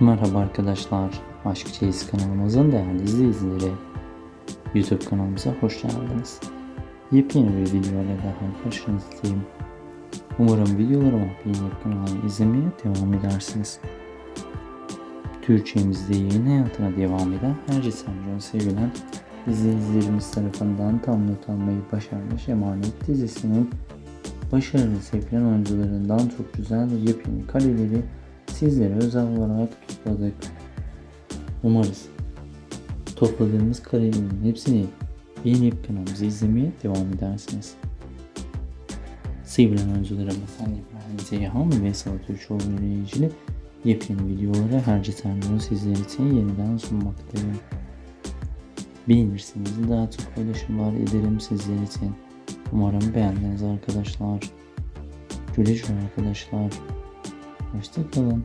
Merhaba arkadaşlar. Aşk Çeyiz kanalımızın değerli izleyicileri. YouTube kanalımıza hoş geldiniz. Yepyeni bir videoyla daha karşınızdayım. Umarım videolarımı beğenip kanalımı izlemeye devam edersiniz. Türkçemizde yayın hayatına devam eden her Can sevilen izleyicilerimiz tarafından tam not almayı başarmış Emanet dizisinin başarılı sevilen oyuncularından çok güzel ve yepyeni kareleri sizlere özel olarak topladık. Umarız topladığımız karelerin hepsini beğenip kanalımızı izlemeye devam edersiniz. Sevilen oyuncularımız Ali İbrahim Zeyhan ve Salat Üçoğlu ile yepyeni videoları her cetemden sizler için yeniden sunmaktayım. Beğenirseniz daha çok paylaşımlar ederim sizler için. Umarım beğendiniz arkadaşlar. Güle güle arkadaşlar. Ось тут талон.